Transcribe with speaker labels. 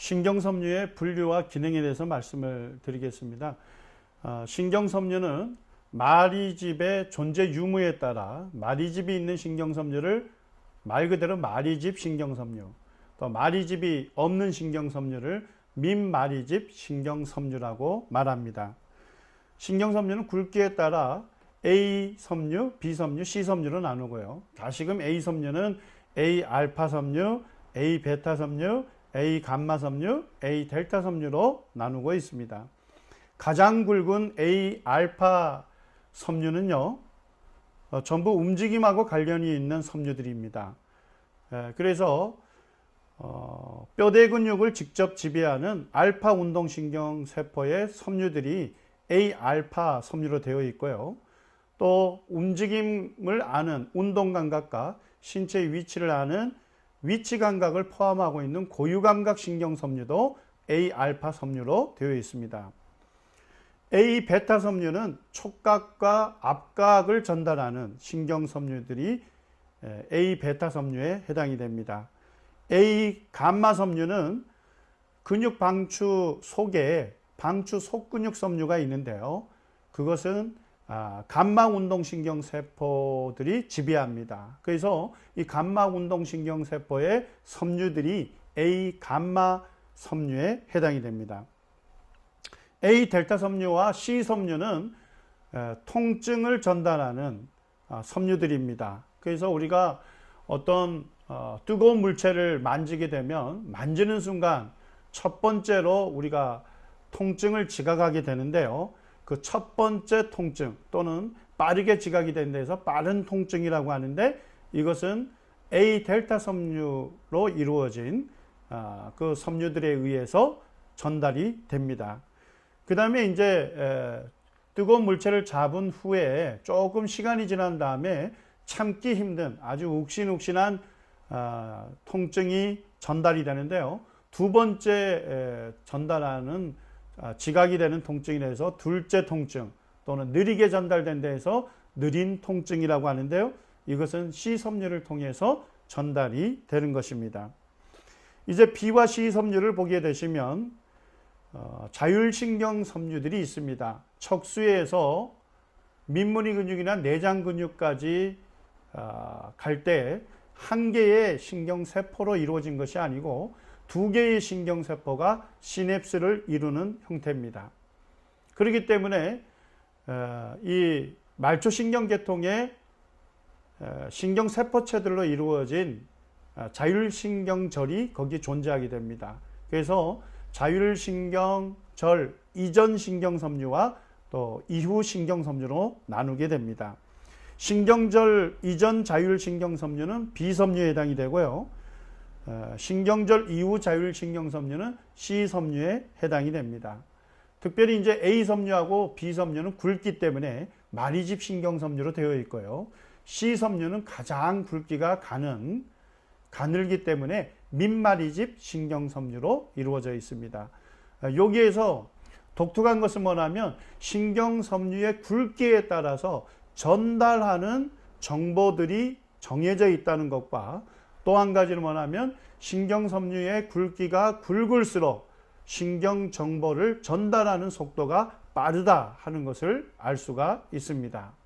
Speaker 1: 신경섬유의 분류와 기능에 대해서 말씀을 드리겠습니다. 어, 신경섬유는 마리집의 존재 유무에 따라 마리집이 있는 신경섬유를 말 그대로 마리집 신경섬유, 또 마리집이 없는 신경섬유를 민마리집 신경섬유라고 말합니다. 신경섬유는 굵기에 따라 A 섬유, B 섬유, C 섬유로 나누고요. 다시금 A 섬유는 A 알파 섬유, A 베타 섬유, A 감마 섬유, A 델타 섬유로 나누고 있습니다. 가장 굵은 A 알파 섬유는요, 어, 전부 움직임하고 관련이 있는 섬유들입니다. 에, 그래서 어, 뼈대 근육을 직접 지배하는 알파 운동신경 세포의 섬유들이 A 알파 섬유로 되어 있고요. 또 움직임을 아는 운동 감각과 신체의 위치를 아는 위치 감각을 포함하고 있는 고유 감각 신경 섬유도 A 알파 섬유로 되어 있습니다. A 베타 섬유는 촉각과 압각을 전달하는 신경 섬유들이 A 베타 섬유에 해당이 됩니다. A 감마 섬유는 근육 방추 속에 방추 속근육 섬유가 있는데요. 그것은 아, 감마 운동신경 세포들이 지배합니다. 그래서 이 감마 운동신경 세포의 섬유들이 A 감마 섬유에 해당이 됩니다. A 델타 섬유와 C 섬유는 통증을 전달하는 아, 섬유들입니다. 그래서 우리가 어떤 어, 뜨거운 물체를 만지게 되면 만지는 순간 첫 번째로 우리가 통증을 지각하게 되는데요. 그 첫 번째 통증 또는 빠르게 지각이 된 데서 빠른 통증이라고 하는데 이것은 A 델타 섬유로 이루어진 아, 그 섬유들에 의해서 전달이 됩니다. 그 다음에 이제 뜨거운 물체를 잡은 후에 조금 시간이 지난 다음에 참기 힘든 아주 욱신욱신한 아, 통증이 전달이 되는데요. 두 번째 전달하는 아, 지각이 되는 통증이 돼서 둘째 통증 또는 느리게 전달된 데에서 느린 통증이라고 하는데요. 이것은 C 섬유를 통해서 전달이 되는 것입니다. 이제 B와 C 섬유를 보게 되시면 어, 자율신경 섬유들이 있습니다. 척수에서 민무리 근육이나 내장 근육까지 어, 갈때 한 개의 신경 세포로 이루어진 것이 아니고 두 개의 신경세포가 시냅스를 이루는 형태입니다. 그렇기 때문에 어, 이 말초신경계통의 어, 신경세포체들로 이루어진 어, 자율신경절이 거기 존재하게 됩니다. 그래서 자율신경절 이전 신경섬유와 또 이후 신경섬유로 나누게 됩니다. 신경절 이전 자율신경섬유는 B섬유에 해당이 되고요. 어, 신경절 이후 자율 신경섬유는 C섬유에 해당이 됩니다. 특별히 이제 A섬유하고 B섬유는 굵기 때문에 마리집 신경섬유로 되어 있고요. C섬유는 가장 굵기가 가는 가늘기 때문에 민마리집 신경섬유로 이루어져 있습니다. 어, 여기에서 독특한 것은 뭐냐면 신경섬유의 굵기에 따라서 전달하는 정보들이 정해져 있다는 것과 또 한 가지는 뭐냐면 신경섬유의 굵기가 굵을수록 신경 정보를 전달하는 속도가 빠르다 하는 것을 알 수가 있습니다.